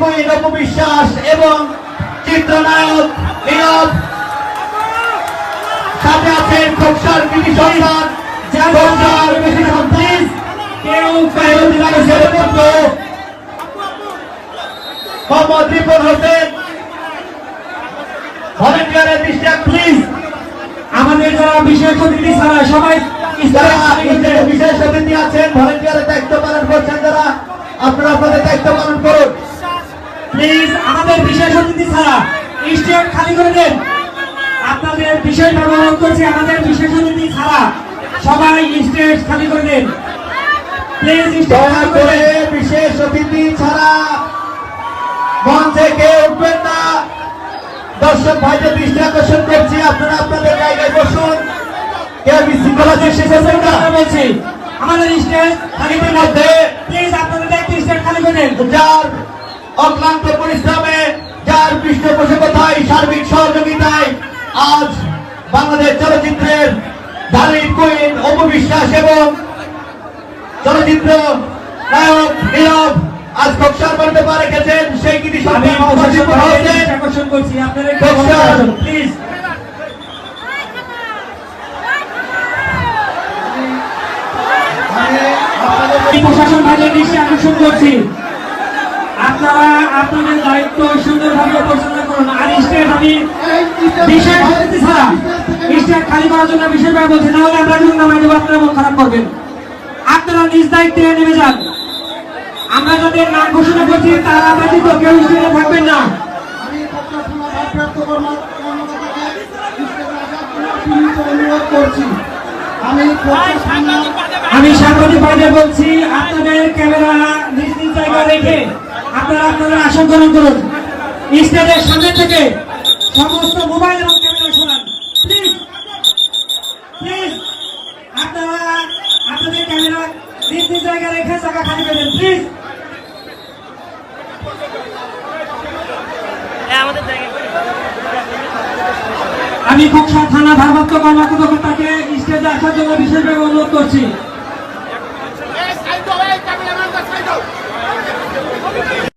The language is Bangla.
কুইন অপবিশ্বাস এবং চিত্রনায়ক নীরব। সাথে আছেন খোকসার কৃষি সন্তান খোকসার কৃষি সন্তান কেউ কেউ দিনাজের পুত্র মোহাম্মদ রিপন হোসেন। ভলেন্টিয়ারের দৃষ্টি প্লিজ। আমাদের যারা বিশেষ অতিথি ছাড়া সবাই বিশেষ অতিথি আছেন ভলেন্টিয়ারের দায়িত্ব পালন করছেন যারা আপনারা আপনাদের দায়িত্ব পালন করুন প্লিজ আমাদের বিশেষ অতিথি ছাড়া স্টেট খালি করে দেন। আপনাদের বিশেষ অনুরোধ করছি আমাদের বিশেষ অতিথি ছাড়া সবাই স্টেজ খালি করে দেন। প্লিজ দয়া করে করে বিশেষ অতিথি ছাড়া মঞ্চে কেউ উঠবেন না। দর্শক ভাইদের দৃষ্টি আকর্ষণ করছি আপনারা আপনাদের জায়গায় বসুন। কেউ বিশৃঙ্খলা সৃষ্টি করবেন না কথা বলছি আমাদের স্টেজ খালি করে মধ্যে প্লিজ আপনাদের একটি স্টেজ খালি করে যার অক্লান্ত পরিশ্রমে যার পৃষ্ঠপোষকতায় সার্বিক সহযোগিতায় আজ বাংলাদেশ চলচ্চিত্রের ধারিক কুইন অপবিশ্বাস এবং চলচ্চিত্র নায়ক নীরব আজ কক্ষার মধ্যে পা রেখেছেন। সেই মোহাম্মদ প্রশাসন রিপন হোসেন। আকর্ষণ করছি। আপনারা প্লিজ প্রশাসন ভাইয়ের দৃষ্টি আকর্ষণ করছি। আপনারা আপনাদের দায়িত্ব সুন্দরভাবে পরিচালনা করুন। আর স্টেট আমি বিশেষ অতিথি ছাড়া স্টেট খালি করার জন্য বিশেষভাবে বলছি না হলে আমরা কিন্তু নামাই দেবো আপনারা মন খারাপ করবেন। আপনারা নিজ দায়িত্বে নেমে যান। আমরা যাদের নাম ঘোষণা করছি তারা ব্যতীত কেউ স্টেটে থাকবেন না। আমি জন্য সাংবাদিক ভাইদের বলছি আপনাদের ক্যামেরা নিজ নিজ জায়গায় রেখে আপনারা আপনাদের আসন গ্রহণ করুন। স্টেজের সামনে থেকে সমস্ত মোবাইল এবং ক্যামেরা সরান। প্লিজ প্লিজ, আপনারা আপনাদের ক্যামেরা নিজ নিজ জায়গায় রেখে জায়গা খালি করবেন প্লিজ। আমি কক্সা থানা ভারপ্রাপ্ত কর্মকর্তাকে স্টেজে আসার জন্য বিশেষভাবে অনুরোধ করছি।